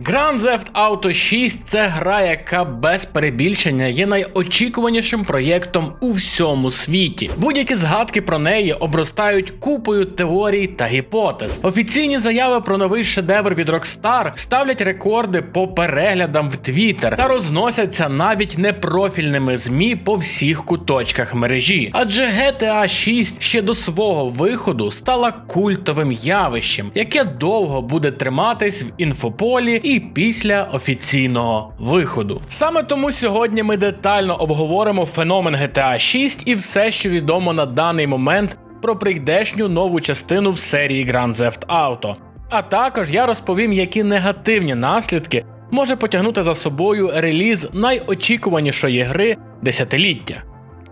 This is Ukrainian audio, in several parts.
Grand Theft Auto 6 це гра, яка без перебільшення є найочікуванішим проєктом у всьому світі. Будь-які згадки про неї обростають купою теорій та гіпотез. Офіційні заяви про новий шедевр від Rockstar ставлять рекорди по переглядам в Twitter та розносяться навіть непрофільними змі по всіх куточках мережі. Адже GTA 6 ще до свого виходу стала культовим явищем, яке довго буде триматись в інфополі і після офіційного виходу. Саме тому сьогодні ми детально обговоримо феномен GTA 6 і все, що відомо на даний момент про прийдешню нову частину в серії Grand Theft Auto. А також я розповім, які негативні наслідки може потягнути за собою реліз найочікуванішої гри десятиліття.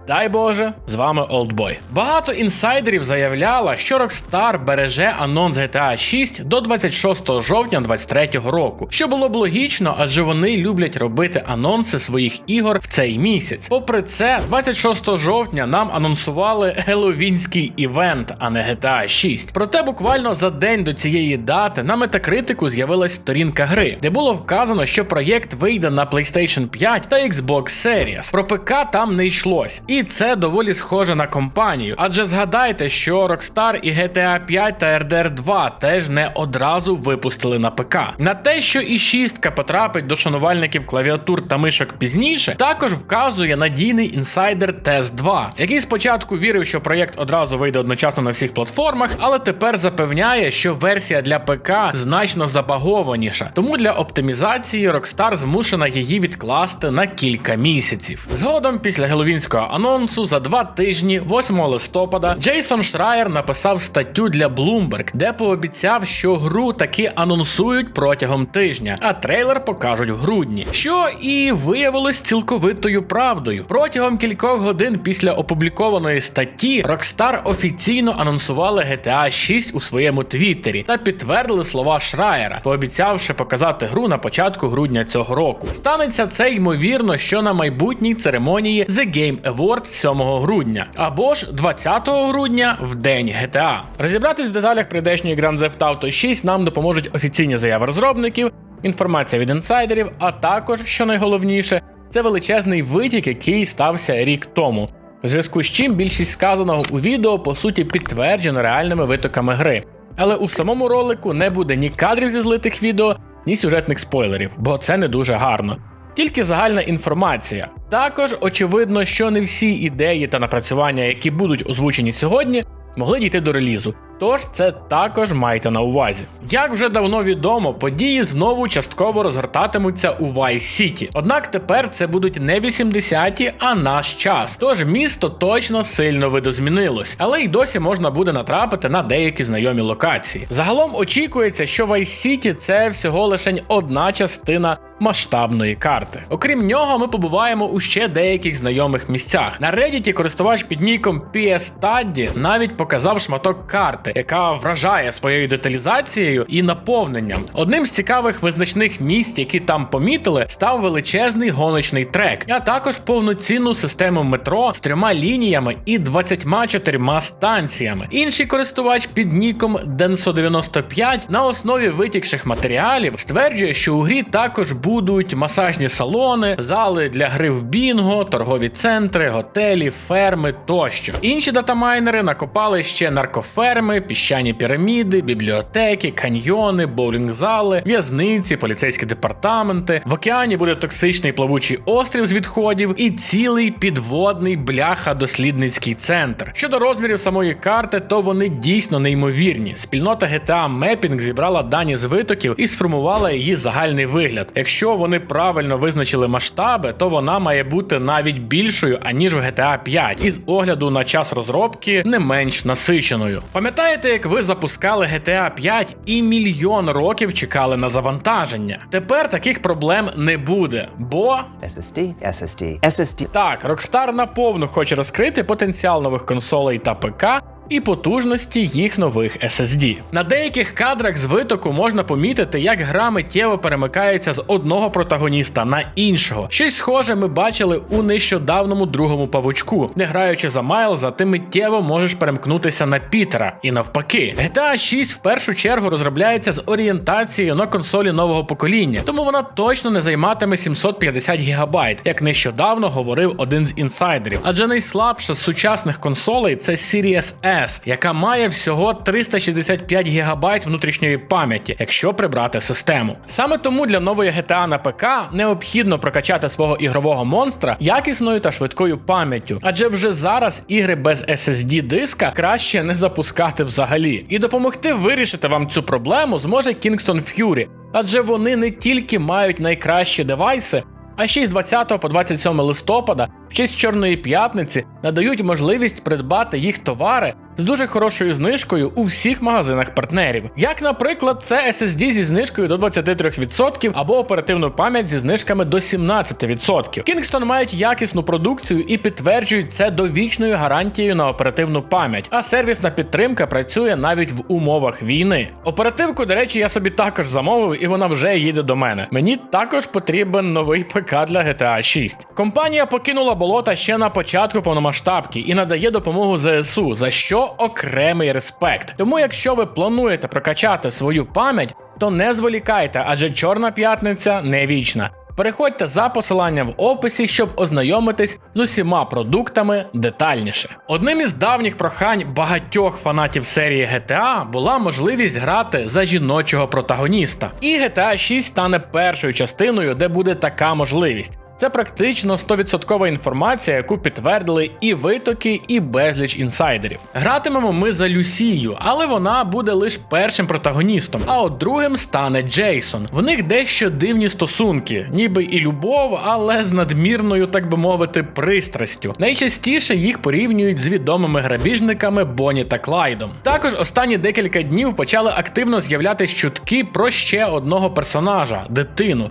Дай Боже, з вами Олдбой. Багато інсайдерів заявляло, що Rockstar береже анонс GTA 6 до 26 жовтня 2023 року, що було б логічно, адже вони люблять робити анонси своїх ігор в цей місяць. Попри це, 26 жовтня нам анонсували геловінський івент, а не GTA 6. Проте буквально за день до цієї дати на метакритику з'явилась сторінка гри, де було вказано, що проєкт вийде на PlayStation 5 та Xbox Series. Про ПК там не йшлось. І це доволі схоже на компанію. Адже згадайте, що Rockstar і GTA 5 та RDR 2 теж не одразу випустили на ПК. На те, що і шістка потрапить до шанувальників клавіатур та мишок пізніше, також вказує надійний інсайдер Test 2, який спочатку вірив, що проєкт одразу вийде одночасно на всіх платформах, але тепер запевняє, що версія для ПК значно забагованіша. Тому для оптимізації Rockstar змушена її відкласти на кілька місяців. Згодом, після геловінського анонсу, за два тижні, 8 листопада, Джейсон Шраєр написав статтю для Bloomberg, де пообіцяв, що гру таки анонсують протягом тижня, а трейлер покажуть в грудні. Що і виявилось цілковитою правдою. Протягом кількох годин після опублікованої статті Rockstar офіційно анонсували GTA 6 у своєму твіттері та підтвердили слова Шраєра, пообіцявши показати гру на початку грудня цього року. Станеться це ймовірно, що на майбутній церемонії The Game Awards 7 грудня, або ж 20 грудня в день GTA. Розібратись в деталях прийдешньої Grand Theft Auto 6 нам допоможуть офіційні заяви розробників, інформація від інсайдерів, а також, що найголовніше, це величезний витік, який стався рік тому. В зв'язку з чим більшість сказаного у відео по суті підтверджено реальними витоками гри. Але у самому ролику не буде ні кадрів зі злитих відео, ні сюжетних спойлерів, бо це не дуже гарно. Тільки загальна інформація. Також очевидно, що не всі ідеї та напрацювання, які будуть озвучені сьогодні, могли дійти до релізу. Тож це також майте на увазі. Як вже давно відомо, події знову частково розгортатимуться у Vice City. Однак тепер це будуть не 80-ті, а наш час. Тож місто точно сильно видозмінилось, але й досі можна буде натрапити на деякі знайомі локації. Загалом очікується, що Vice City це всього лише одна частина масштабної карти. Окрім нього, ми побуваємо у ще деяких знайомих місцях. На Reddit користувач під ніком PS Taddy навіть показав шматок карти, яка вражає своєю деталізацією і наповненням. Одним з цікавих визначних місць, які там помітили, став величезний гоночний трек, а також повноцінну систему метро з трьома лініями і 24 станціями. Інший користувач під ніком Denso95 на основі витікших матеріалів стверджує, що у грі також будуть масажні салони, зали для гри в бінго, торгові центри, готелі, ферми тощо. Інші датамайнери накопали ще наркоферми, піщані піраміди, бібліотеки, каньйони, боулінг-зали, в'язниці, поліцейські департаменти. В океані буде токсичний плавучий острів з відходів і цілий підводний бляха-дослідницький центр. Щодо розмірів самої карти, то вони дійсно неймовірні. Спільнота GTA Mapping зібрала дані з витоків і сформувала її загальний вигляд. Якщо вони правильно визначили масштаби, то вона має бути навіть більшою аніж в GTA 5, і з огляду на час розробки не менш насиченою. Пам'ятаєте, як ви запускали GTA 5 і мільйон років чекали на завантаження? Тепер таких проблем не буде, бо SSD, SSD, SSD. так, Rockstar наповну хоче розкрити потенціал нових консолей та ПК. І потужності їх нових SSD. На деяких кадрах з витоку можна помітити, як гра миттєво перемикається з одного протагоніста на іншого. Щось схоже ми бачили у нещодавному другому павучку. Не граючи за Майлза, ти миттєво можеш перемкнутися на Пітера і навпаки. GTA 6 в першу чергу розробляється з орієнтацією на консолі нового покоління, тому вона точно не займатиме 750 ГБ, як нещодавно говорив один з інсайдерів. Адже найслабша з сучасних консолей це Series S, яка має всього 365 ГБ внутрішньої пам'яті, якщо прибрати систему. Саме тому для нової GTA на ПК необхідно прокачати свого ігрового монстра якісною та швидкою пам'яттю, адже вже зараз ігри без SSD диска краще не запускати взагалі. І допомогти вирішити вам цю проблему зможе Kingston Fury, адже вони не тільки мають найкращі девайси, а ще з 20 по 27 листопада, в честь Чорної п'ятниці, надають можливість придбати їх товари з дуже хорошою знижкою у всіх магазинах партнерів. Як, наприклад, це SSD зі знижкою до 23% або оперативну пам'ять зі знижками до 17%. Kingston мають якісну продукцію і підтверджують це довічною гарантією на оперативну пам'ять, а сервісна підтримка працює навіть в умовах війни. Оперативку, до речі, я собі також замовив, і вона вже їде до мене. Мені також потрібен новий ПК для GTA 6. Компанія покинула болота ще на початку повномасштабки і надає допомогу ЗСУ, за що окремий респект. Тому, якщо ви плануєте прокачати свою пам'ять, то не зволікайте, адже Чорна п'ятниця не вічна. Переходьте за посиланням в описі, щоб ознайомитись з усіма продуктами детальніше. Одним із давніх прохань багатьох фанатів серії GTA була можливість грати за жіночого протагоніста. І GTA 6 стане першою частиною, де буде така можливість. Це практично 100% інформація, яку підтвердили і витоки, і безліч інсайдерів. Гратимемо ми за Люсію, але вона буде лише першим протагоністом, а от другим стане Джейсон. В них дещо дивні стосунки, ніби і любов, але з надмірною, так би мовити, пристрастю. Найчастіше їх порівнюють з відомими грабіжниками Бонні та Клайдом. Також останні декілька днів почали активно з'являтися чутки про ще одного персонажа дитину.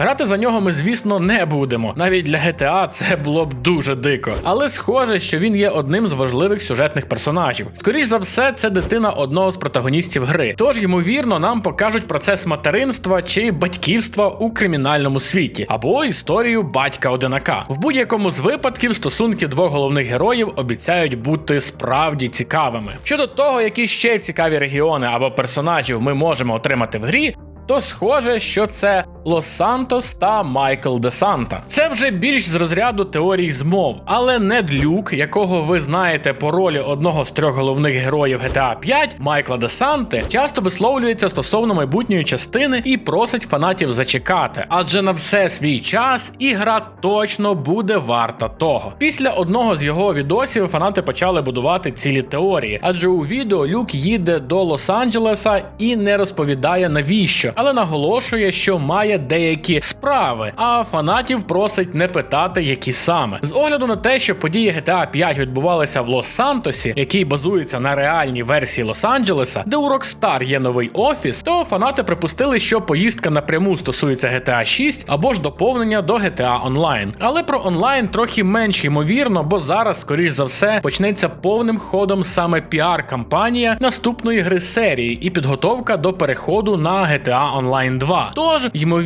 Грати за нього ми, звісно, не будемо. Навіть для GTA це було б дуже дико. Але схоже, що він є одним з важливих сюжетних персонажів. Скоріш за все, це дитина одного з протагоністів гри. Тож, ймовірно, нам покажуть процес материнства чи батьківства у кримінальному світі, або історію батька одинака. В будь-якому з випадків стосунки двох головних героїв обіцяють бути справді цікавими. Щодо того, які ще цікаві регіони або персонажів ми можемо отримати в грі то схоже, що це Лос Сантос та Майкл Де Санта. Це вже більш з розряду теорій змов, але Нед Люк, якого ви знаєте по ролі одного з трьох головних героїв GTA 5, Майкла Де Санти, часто висловлюється стосовно майбутньої частини і просить фанатів зачекати, адже на все свій час і гра точно буде варта того. Після одного з його відосів фанати почали будувати цілі теорії, адже у відео Люк їде до Лос-Анджелеса і не розповідає навіщо але наголошує, що має деякі справи, а фанатів просить не питати, які саме. З огляду на те, що події GTA 5 відбувалися в Лос-Сантосі, який базується на реальній версії Лос-Анджелеса, де у Rockstar є новий офіс, то фанати припустили, що поїздка напряму стосується GTA 6 або ж доповнення до GTA Online. Але про онлайн трохи менш ймовірно, бо зараз, скоріш за все, почнеться повним ходом саме піар-кампанія наступної гри серії і підготовка до переходу на GTA Online 2. Тож, ймовірно,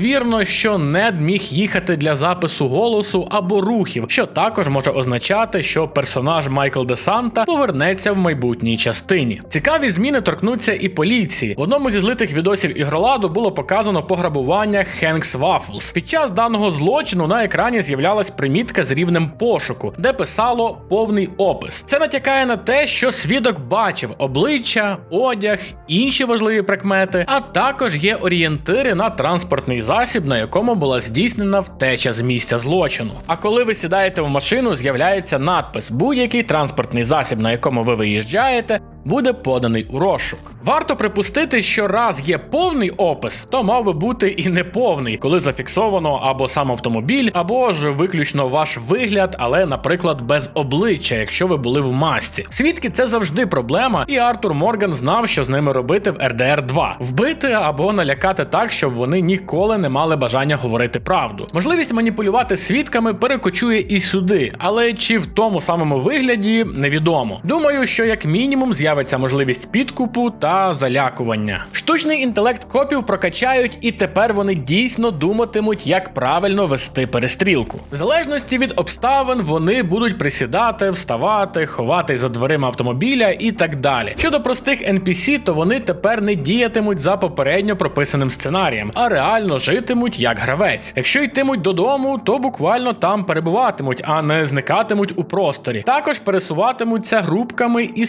що Нед міг їхати для запису голосу або рухів, що також може означати, що персонаж Майкл Де Санта повернеться в майбутній частині. Цікаві зміни торкнуться і поліції. В одному зі злитих відосів ігроладу було показано пограбування Хенкс Waffles. Під час даного злочину на екрані з'являлась примітка з рівнем пошуку, де писало повний опис. Це натякає на те, що свідок бачив обличчя, одяг, інші важливі прикмети, а також є орієнтири на транспортний засіб, на якому була здійснена втеча з місця злочину. А коли ви сідаєте в машину, з'являється надпис: будь-який транспортний засіб, на якому ви виїжджаєте, буде поданий у розшук. Варто припустити, що раз є повний опис, то мав би бути і неповний, коли зафіксовано або сам автомобіль, або ж виключно ваш вигляд, але, наприклад, без обличчя, якщо ви були в масці. Свідки це завжди проблема, і Артур Морган знав, що з ними робити в РДР 2 вбити або налякати так, щоб вони ніколи не мали бажання говорити правду. Можливість маніпулювати свідками перекочує і сюди, але чи в тому самому вигляді невідомо. Думаю, що як мінімум з'явиться можливість підкупу та залякування. Штучний інтелект копів прокачають, і тепер вони дійсно думатимуть, як правильно вести перестрілку. В залежності від обставин вони будуть присідати, вставати, ховатись за дверима автомобіля і так далі. Щодо простих NPC, то вони тепер не діятимуть за попередньо прописаним сценарієм, а реально житимуть як гравець. Якщо йтимуть додому, то буквально там перебуватимуть, а не зникатимуть у просторі. Також пересуватимуться групками і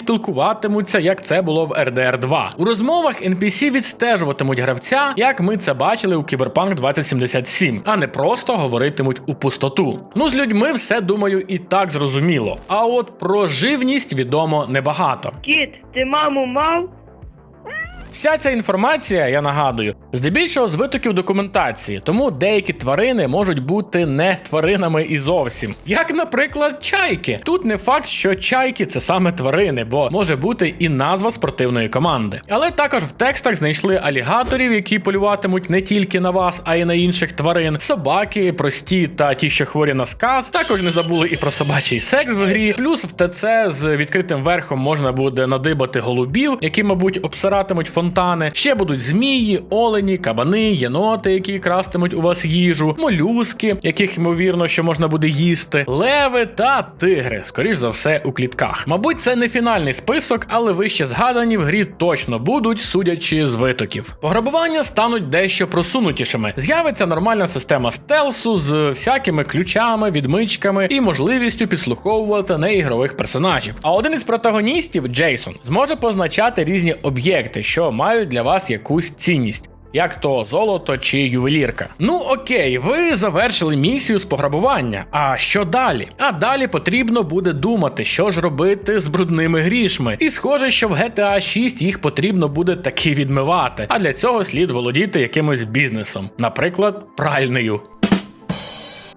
спілкуватимуться, як це було в RDR 2. У розмовах NPC відстежуватимуть гравця, як ми це бачили у Cyberpunk 2077, а не просто говоритимуть у пустоту. Ну з людьми все думаю і так зрозуміло. А от про живність відомо небагато. Кіт, ти маму мав? Вся ця інформація, я нагадую, здебільшого з витоків документації, тому деякі тварини можуть бути не тваринами і зовсім. Як, наприклад, чайки. Тут не факт, що чайки це саме тварини, бо може бути і назва спортивної команди. Але також в текстах знайшли алігаторів, які полюватимуть не тільки на вас, а й на інших тварин, собаки, прості та ті, що хворі на сказ. Також не забули і про собачий секс в грі. Плюс в ТЦ з відкритим верхом можна буде надибати голубів, які, мабуть, обсиратимуть фонтани. Ще будуть змії, олені, кабани, єноти, які крастимуть у вас їжу, молюски, яких ймовірно, що можна буде їсти, леви та тигри, скоріш за все, у клітках. Мабуть, це не фінальний список, але вище згадані в грі точно будуть, судячи з витоків. Пограбування стануть дещо просунутішими. З'явиться нормальна система стелсу з всякими ключами, відмичками і можливістю підслуховувати неігрових персонажів. А один із протагоністів, Джейсон, зможе позначати різні об'єкти, що мають для вас якусь цінність. Як то золото чи ювелірка. Ну окей, ви завершили місію з пограбування. А що далі? А далі потрібно буде думати, що ж робити з брудними грішми. І схоже, що в GTA 6 їх потрібно буде таки відмивати. А для цього слід володіти якимось бізнесом, наприклад, пральнею.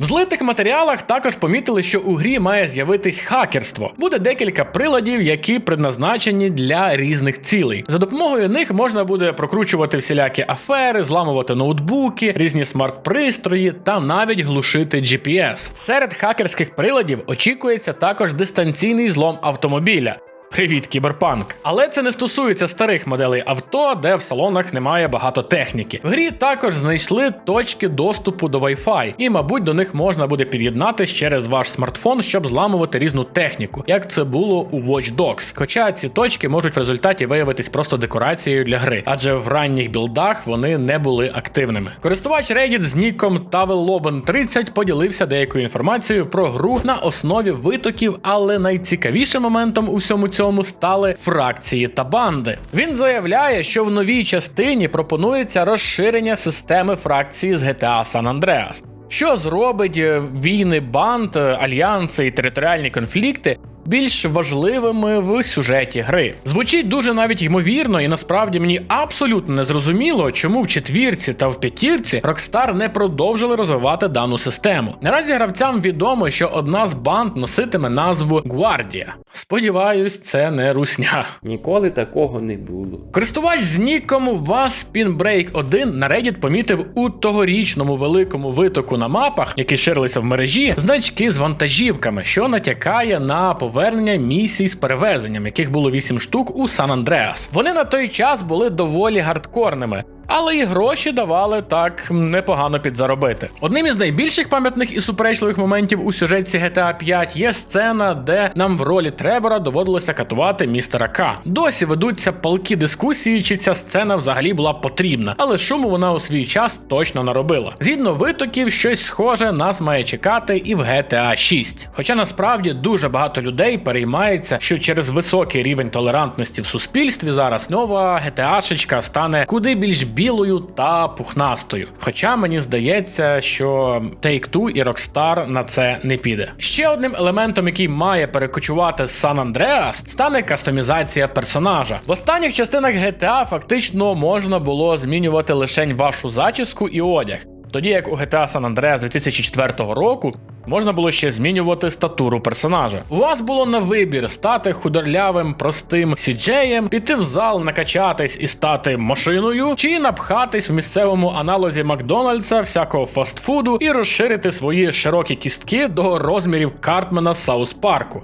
В злитих матеріалах також помітили, що у грі має з'явитись хакерство. Буде декілька приладів, які предназначені для різних цілей. За допомогою них можна буде прокручувати всілякі афери, зламувати ноутбуки, різні смарт-пристрої та навіть глушити GPS. Серед хакерських приладів очікується також дистанційний злом автомобіля. Привіт, кіберпанк. Але це не стосується старих моделей авто, де в салонах немає багато техніки. В грі також знайшли точки доступу до Wi-Fi, і, мабуть, до них можна буде під'єднатись через ваш смартфон, щоб зламувати різну техніку, як це було у Watch Dogs. Хоча ці точки можуть в результаті виявитись просто декорацією для гри, адже в ранніх білдах вони не були активними. Користувач Reddit з ніком TavelLoben30 поділився деякою інформацією про гру на основі витоків, але найцікавішим моментом у всьому цьому стали фракції та банди. Він заявляє, що в новій частині пропонується розширення системи фракції з GTA San Andreas. Що зробить е, війни банд, е, альянси і територіальні конфлікти більш важливими в сюжеті гри. Звучить дуже навіть ймовірно, і насправді мені абсолютно не зрозуміло, чому в четвірці та в п'ятірці Rockstar не продовжили розвивати дану систему. Наразі гравцям відомо, що одна з банд носитиме назву Гвардія. Сподіваюсь, це не русня. Ніколи такого не було. Користувач з ніком вас Waspinbreak 1 на Reddit помітив у тогорічному великому витоку на мапах, які ширилися в мережі, значки з вантажівками, що натякає на повернення місій з перевезенням, яких було 8 штук у Сан Андреас. Вони на той час були доволі гардкорними. Але і гроші давали так непогано підзаробити. Одним із найбільших пам'ятних і суперечливих моментів у сюжетці GTA 5 є сцена, де нам в ролі Тревора доводилося катувати містера К. Досі ведуться палкі дискусії, чи ця сцена взагалі була потрібна, але шуму вона у свій час точно наробила. Згідно витоків, щось схоже нас має чекати і в GTA 6. Хоча насправді дуже багато людей переймається, що через високий рівень толерантності в суспільстві зараз нова GTA-шечка стане куди більш білою та пухнастою. Хоча мені здається, що Take-Two і Rockstar на це не піде. Ще одним елементом, який має перекочувати з San Andreas, стане кастомізація персонажа. В останніх частинах GTA фактично можна було змінювати лише вашу зачіску і одяг. Тоді як у GTA San Andreas 2004 року можна було ще змінювати статуру персонажа. У вас було на вибір стати худорлявим, простим сіджеєм, піти в зал, накачатись і стати машиною, чи напхатись в місцевому аналозі Макдональдса всякого фастфуду і розширити свої широкі кістки до розмірів Картмена Саус Парку.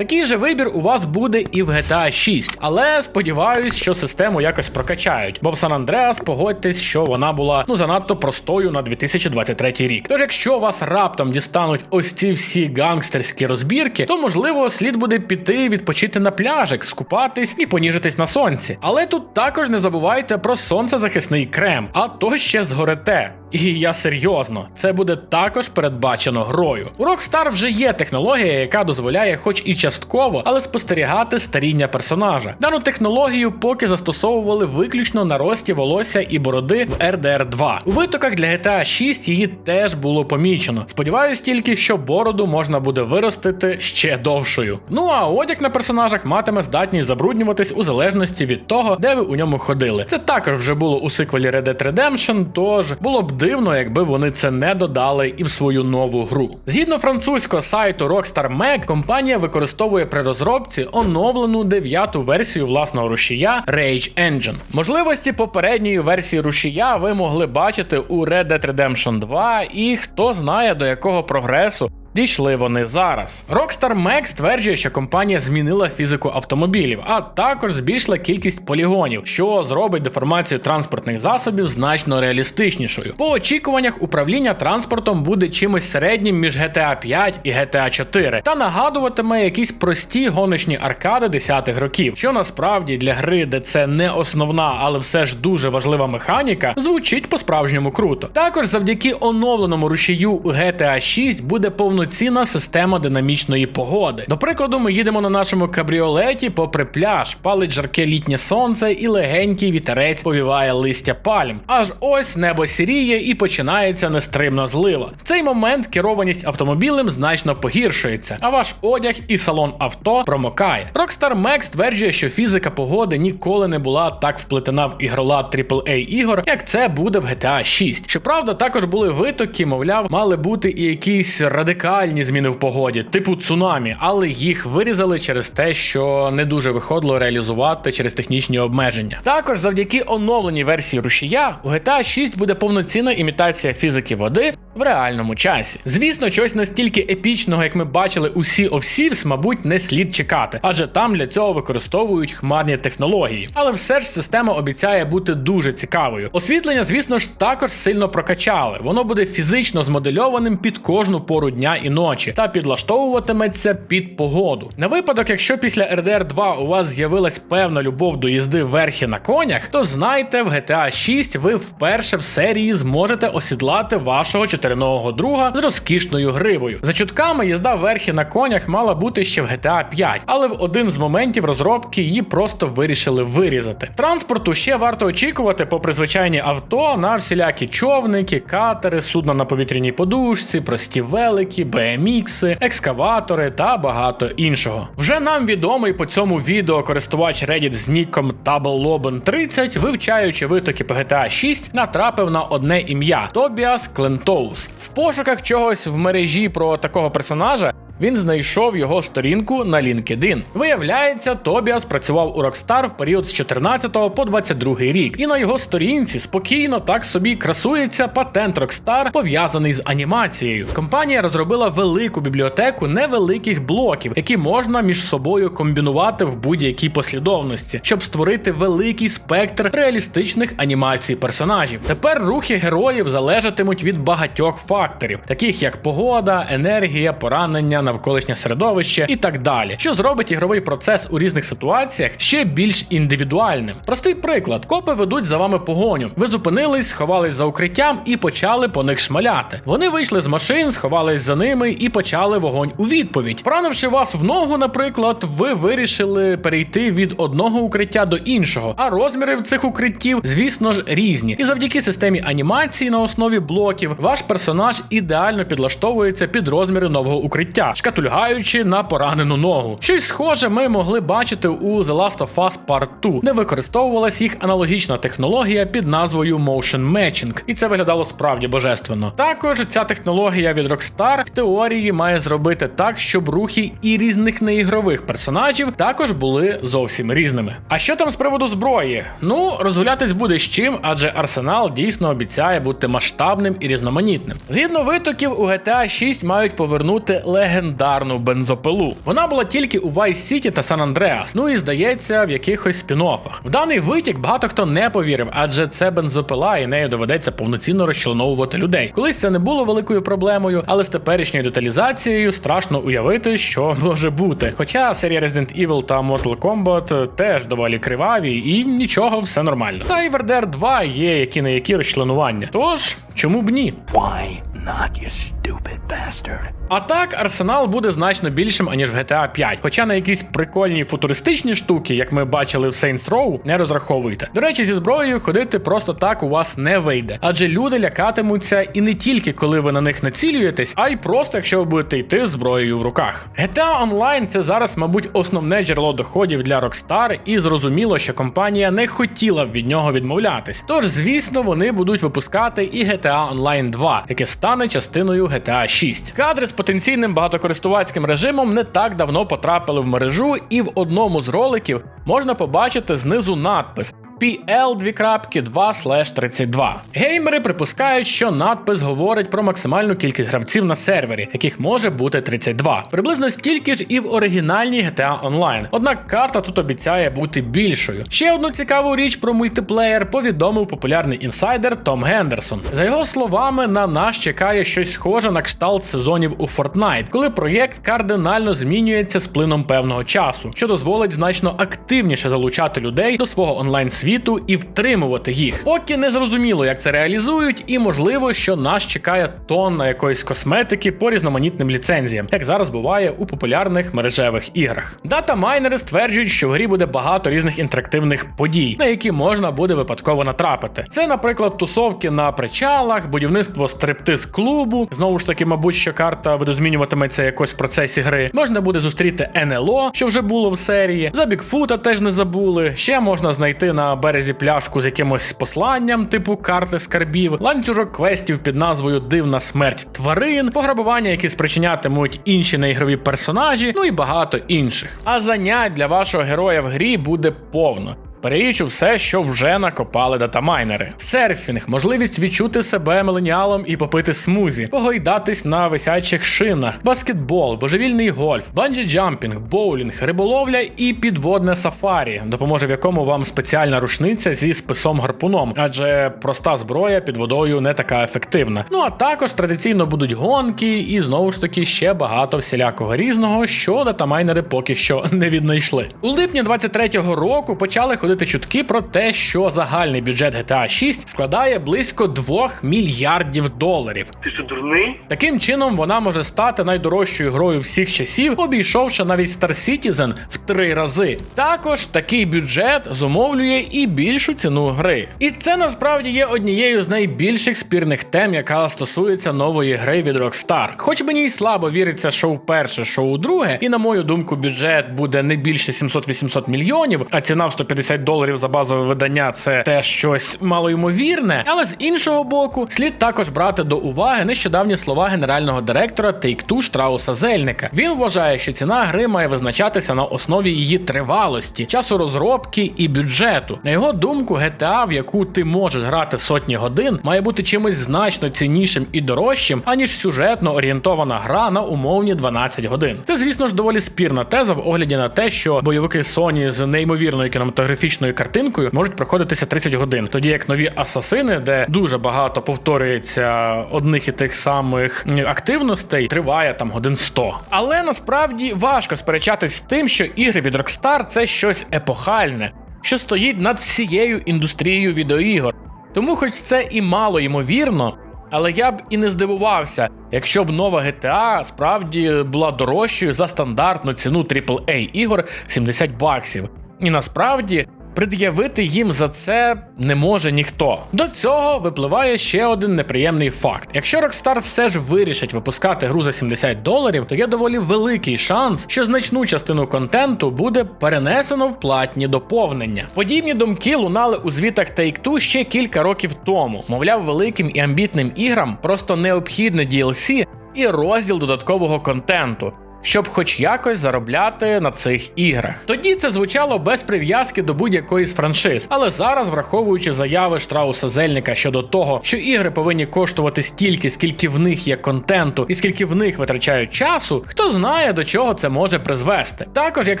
Такий же вибір у вас буде і в GTA 6, але сподіваюсь, що систему якось прокачають, бо в San Andreas погодьтесь, що вона була ну занадто простою на 2023 рік. Тож, якщо вас раптом дістануть ось ці всі гангстерські розбірки, то можливо слід буде піти відпочити на пляжик, скупатись і поніжитись на сонці. Але тут також не забувайте про сонцезахисний крем, а то ще згорете. І я серйозно, це буде також передбачено грою. У Rockstar вже є технологія, яка дозволяє, хоч і частково, але спостерігати старіння персонажа. Дану технологію поки застосовували виключно на рості волосся і бороди в RDR 2. У витоках для GTA 6 її теж було помічено. Сподіваюсь тільки, що бороду можна буде виростити ще довшою. Ну а одяг на персонажах матиме здатність забруднюватись у залежності від того, де ви у ньому ходили. Це також вже було у сиквелі Red Dead Redemption, тож було б дивно, якби вони це не додали і в свою нову гру. Згідно французького сайту Rockstar Mag, компанія використовує при розробці оновлену дев'яту версію власного рушія Rage Engine. Можливості попередньої версії рушія ви могли бачити у Red Dead Redemption 2, і хто знає до якого прогресу Дійшли вони зараз. Rockstar Max стверджує, що компанія змінила фізику автомобілів, а також збільшила кількість полігонів, що зробить деформацію транспортних засобів значно реалістичнішою. По очікуваннях управління транспортом буде чимось середнім між GTA 5 і GTA 4 та нагадуватиме якісь прості гоночні аркади 10-х років, що насправді для гри, де це не основна, але все ж дуже важлива механіка, звучить по-справжньому круто. Також завдяки оновленому рушію у GTA 6 буде повноцінна система динамічної погоди. До прикладу, ми їдемо на нашому кабріолеті попри пляж, палить жарке літнє сонце і легенький вітерець повіває листя пальм. Аж ось небо сіріє і починається нестримна злива. В цей момент керованість автомобілем значно погіршується, а ваш одяг і салон авто промокає. Rockstar Max стверджує, що фізика погоди ніколи не була так вплетена в ігролад AAA ігор, як це буде в GTA 6. Щоправда, також були витоки, мовляв, мали бути і якісь радикальні зміни в погоді, типу цунамі, але їх вирізали через те, що не дуже виходило реалізувати через технічні обмеження. Також завдяки оновленій версії рушія у GTA 6 буде повноцінна імітація фізики води в реальному часі. Звісно, щось настільки епічного, як ми бачили у Sea of Thieves, мабуть, не слід чекати, адже там для цього використовують хмарні технології. Але все ж система обіцяє бути дуже цікавою. Освітлення, звісно ж, також сильно прокачали. Воно буде фізично змодельованим під кожну пору дня і ночі та підлаштовуватиметься під погоду. На випадок, якщо після RDR 2 у вас з'явилась певна любов до їзди верхи на конях, то знайте, в GTA 6 ви вперше в серії зможете осідлати вашого чотириногого друга з розкішною гривою. За чутками їзда верхи на конях мала бути ще в GTA 5, але в один з моментів розробки її просто вирішили вирізати. Транспорту ще варто очікувати, попри звичайні авто, на всілякі човники, катери, судна на повітряній подушці, прості велики, BMX, екскаватори та багато іншого. Вже нам відомий по цьому відео користувач Reddit з ніком TableLoben30, вивчаючи витоки по GTA 6, натрапив на одне ім'я Тобіас Клентоус. В пошуках чогось в мережі про такого персонажа. Він знайшов його сторінку на LinkedIn. Виявляється, Тобіас працював у Rockstar в період з 14 по 22 рік, і на його сторінці спокійно так собі красується патент Rockstar, пов'язаний з анімацією. Компанія розробила велику бібліотеку невеликих блоків, які можна між собою комбінувати в будь-якій послідовності, щоб створити великий спектр реалістичних анімацій персонажів. Тепер рухи героїв залежатимуть від багатьох факторів, таких як погода, енергія, поранення навколишнє середовище і так далі, що зробить ігровий процес у різних ситуаціях ще більш індивідуальним. Простий приклад: копи ведуть за вами погоню. Ви зупинились, сховались за укриттям і почали по них шмаляти. Вони вийшли з машин, сховались за ними і почали вогонь у відповідь. Поранивши вас в ногу, наприклад, ви вирішили перейти від одного укриття до іншого. А розміри в цих укриттів, звісно ж, різні. І завдяки системі анімації на основі блоків, ваш персонаж ідеально підлаштовується під розміри нового укриття, шкатульгаючи на поранену ногу. Щось схоже ми могли бачити у The Last of Us Part 2, де використовувалась їх аналогічна технологія під назвою Motion Matching, і це виглядало справді божественно. Також ця технологія від Rockstar в теорії має зробити так, щоб рухи і різних неігрових персонажів також були зовсім різними. А що там з приводу зброї? Ну, розгулятись буде з чим, адже арсенал дійсно обіцяє бути масштабним і різноманітним. Згідно витоків, у GTA 6 мають повернути легендарну бензопилу. Вона була тільки у Vice City та San Andreas, ну і здається, в якихось спін-оффах. В даний витік багато хто не повірив, адже це бензопила, і нею доведеться повноцінно розчленовувати людей. Колись це не було великою проблемою, але з теперішньою деталізацією страшно уявити, що може бути. Хоча серія Resident Evil та Mortal Kombat теж доволі криваві, і нічого, все нормально. Та і в RDR 2 є які не які розчленування. Тож, чому б ні? Why not, you stupid bastard? А так, арсенал буде значно більшим, аніж в GTA 5. Хоча на якісь прикольні футуристичні штуки, як ми бачили в Saints Row, не розраховуйте. До речі, зі зброєю ходити просто так у вас не вийде, адже люди лякатимуться і не тільки коли ви на них націлюєтесь, а й просто якщо ви будете йти з зброєю в руках. GTA Online це зараз, мабуть, основне джерело доходів для Rockstar, і зрозуміло, що компанія не хотіла б від нього відмовлятись. Тож, звісно, вони будуть випускати і GTA Online 2, яке стане частиною GTA 6. Кадри з потенційним багатокористувацьким режимом не так давно потрапили в мережу, і в одному з роликів можна побачити знизу надпис. PL2.2/32. Геймери припускають, що надпис говорить про максимальну кількість гравців на сервері, яких може бути 32. Приблизно стільки ж і в оригінальній GTA Online. Однак карта тут обіцяє бути більшою. Ще одну цікаву річ про мультиплеєр повідомив популярний інсайдер Том Гендерсон. За його словами, на нас чекає щось схоже на кшталт сезонів у Fortnite, коли проєкт кардинально змінюється з плином певного часу, що дозволить значно активніше залучати людей до свого онлайн світу і втримувати їх. Поки не зрозуміло, як це реалізують, і можливо, що нас чекає тонна якоїсь косметики по різноманітним ліцензіям, як зараз буває у популярних мережевих іграх. Дата майнери стверджують, що в грі буде багато різних інтерактивних подій, на які можна буде випадково натрапити. Це, наприклад, тусовки на причалах, будівництво стриптиз клубу. Знову ж таки, мабуть, що карта видозмінюватиметься якось в процесі гри. Можна буде зустріти НЛО, що вже було в серії. За Бікфута теж не забули. Ще можна знайти на березі пляшку з якимось посланням, типу карти скарбів, ланцюжок квестів під назвою Дивна смерть тварин, пограбування, які спричинятимуть інші неігрові персонажі, ну і багато інших. А занять для вашого героя в грі буде повно. Перелічу все, що вже накопали датамайнери: серфінг, можливість відчути себе меленіалом і попити смузі, погойдатись на висячих шинах, баскетбол, божевільний гольф, банджі-джампінг, боулінг, риболовля і підводне сафарі, допоможе в якому вам спеціальна рушниця зі списом гарпуном, адже проста зброя під водою не така ефективна. Ну а також традиційно будуть гонки, і знову ж таки ще багато всілякого різного, що датамайнери поки що не віднайшли. У липні 23-го року почали ходити чутки про те, що загальний бюджет GTA 6 складає близько 2 мільярдів доларів. Ти що дурний? Таким чином вона може стати найдорожчою грою всіх часів, обійшовши навіть Star Citizen в три рази. Також такий бюджет зумовлює і більшу ціну гри. І це насправді є однією з найбільших спірних тем, яка стосується нової гри від Rockstar. Хоч мені й слабо віриться, що вперше, що у друге, і на мою думку, бюджет буде не більше 700-800 мільйонів, а ціна в 150 доларів за базове видання це те щось малоймовірне. Але з іншого боку, слід також брати до уваги нещодавні слова генерального директора Take-Two Штрауса Зельника. Він вважає, що ціна гри має визначатися на основі її тривалості, часу розробки і бюджету. На його думку, GTA, в яку ти можеш грати сотні годин, має бути чимось значно ціннішим і дорожчим, аніж сюжетно орієнтована гра на умовні 12 годин. Це, звісно ж, доволі спірна теза в огляді на те, що бойовики Sony з неймовірною кінематографічною статичною картинкою, можуть проходитися 30 годин. Тоді як нові асасини, де дуже багато повторюється одних і тих самих активностей, триває там годин 100. Але насправді важко сперечатись з тим, що ігри від Rockstar це щось епохальне, що стоїть над всією індустрією відеоігор. Тому, хоч це і мало ймовірно, але я б і не здивувався, якщо б нова GTA справді була дорожчою за стандартну ціну AAA ігор 70 баксів. І насправді пред'явити їм за це не може ніхто. До цього випливає ще один неприємний факт: якщо Rockstar все ж вирішить випускати гру за 70 доларів, то є доволі великий шанс, що значну частину контенту буде перенесено в платні доповнення. Подібні думки лунали у звітах Take-Two ще кілька років тому. Мовляв, великим і амбітним іграм просто необхідне DLC і розділ додаткового контенту. Щоб хоч якось заробляти на цих іграх. Тоді це звучало без прив'язки до будь-якої з франшиз, але зараз, враховуючи заяви Штрауса Зельника щодо того, що ігри повинні коштувати стільки, скільки в них є контенту, і скільки в них витрачають часу, хто знає до чого це може призвести. Також, як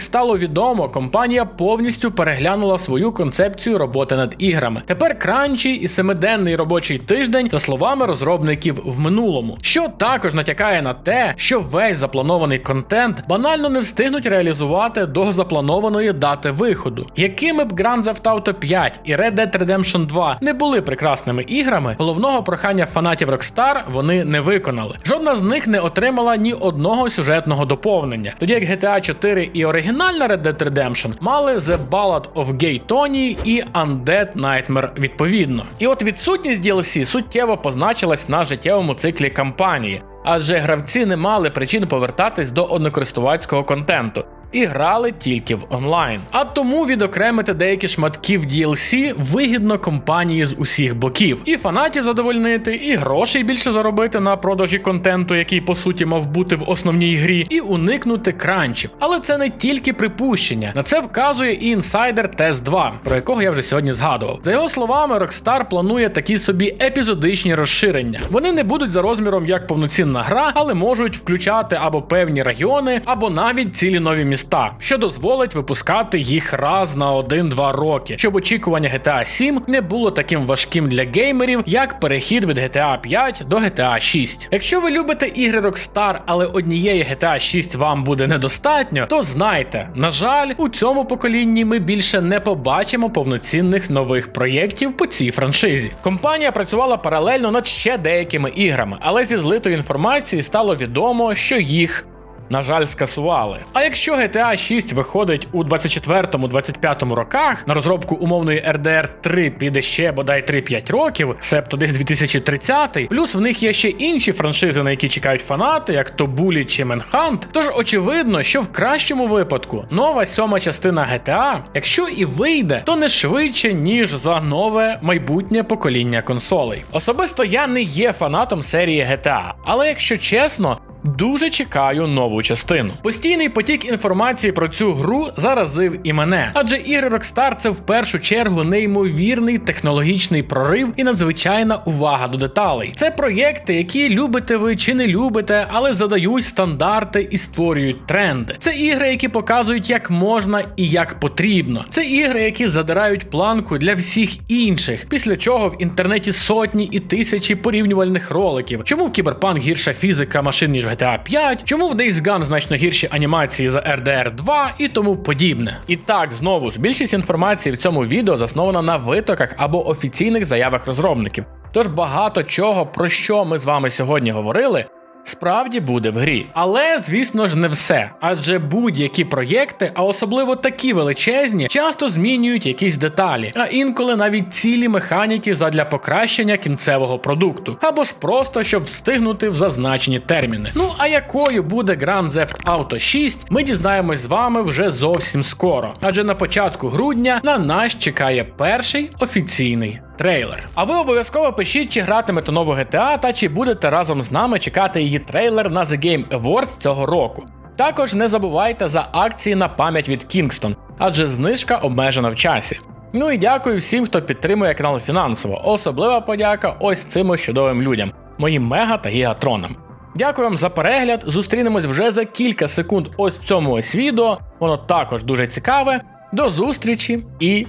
стало відомо, компанія повністю переглянула свою концепцію роботи над іграми. Тепер кранчі і семиденний робочий тиждень, за словами розробників в минулому, що також натякає на те, що весь запланований контент банально не встигнуть реалізувати до запланованої дати виходу. Якими б Grand Theft Auto 5 і Red Dead Redemption 2 не були прекрасними іграми, головного прохання фанатів Rockstar вони не виконали. Жодна з них не отримала ні одного сюжетного доповнення. Тоді як GTA 4 і оригінальна Red Dead Redemption мали The Ballad of Gay Tony і Undead Nightmare відповідно. І от відсутність DLC суттєво позначилась на життєвому циклі кампанії адже гравці не мали причин повертатись до однокористувацького контенту. І грали тільки в онлайн. А тому відокремити деякі шматки в DLC вигідно компанії з усіх боків. І фанатів задовольнити, і грошей більше заробити на продажі контенту, який по суті мав бути в основній грі, і уникнути кранчів. Але це не тільки припущення. На це вказує і інсайдер Test 2, про якого я вже сьогодні згадував. За його словами, Rockstar планує такі собі епізодичні розширення. Вони не будуть за розміром як повноцінна гра, але можуть включати або певні регіони, або навіть цілі нові міста, що дозволить випускати їх раз на 1-2 роки, щоб очікування GTA 7 не було таким важким для геймерів, як перехід від GTA 5 до GTA 6. Якщо ви любите ігри Rockstar, але однієї GTA 6 вам буде недостатньо, то знайте, на жаль, у цьому поколінні ми більше не побачимо повноцінних нових проєктів по цій франшизі. Компанія працювала паралельно над ще деякими іграми, але зі злитої інформації стало відомо, що їх на жаль, скасували. А якщо GTA 6 виходить у 24-25 роках, на розробку умовної RDR 3 піде ще бодай 3-5 років, себто десь 2030, плюс в них є ще інші франшизи, на які чекають фанати, як то Bully чи Manhunt. Тож очевидно, що в кращому випадку нова сьома частина GTA, якщо і вийде, то не швидше, ніж за нове майбутнє покоління консолей. Особисто я не є фанатом серії GTA, але якщо чесно. Дуже чекаю нову частину. Постійний потік інформації про цю гру заразив і мене, адже ігри Rockstar це в першу чергу неймовірний технологічний прорив і надзвичайна увага до деталей. Це проєкти, які любите ви чи не любите, але задають стандарти і створюють тренди. Це ігри, які показують, як можна і як потрібно. Це ігри, які задирають планку для всіх інших, після чого в інтернеті сотні і тисячі порівнювальних роликів. Чому в Кіберпанк гірша фізика машин, ніж GTA 5, чому в Days Gone значно гірші анімації за RDR 2 і тому подібне. І так, знову ж, більшість інформації в цьому відео заснована на витоках або офіційних заявах розробників. Тож багато чого, про що ми з вами сьогодні говорили, справді буде в грі. Але, звісно ж, не все. Адже будь-які проєкти, а особливо такі величезні, часто змінюють якісь деталі, а інколи навіть цілі механіки задля покращення кінцевого продукту, або ж просто щоб встигнути в зазначені терміни. Ну а якою буде Grand Theft Auto 6, ми дізнаємось з вами вже зовсім скоро. Адже на початку грудня на нас чекає перший офіційний трейлер. А ви обов'язково пишіть, чи гратимете нову GTA та чи будете разом з нами чекати її трейлер на The Game Awards цього року. Також не забувайте за акції на пам'ять від Kingston, адже знижка обмежена в часі. Ну і дякую всім, хто підтримує канал фінансово. Особлива подяка ось цим чудовим людям, моїм мега та гігатронам. Дякую вам за перегляд. Зустрінемось вже за кілька секунд ось в цьому ось відео. Воно також дуже цікаве. До зустрічі і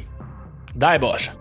Дай Боже.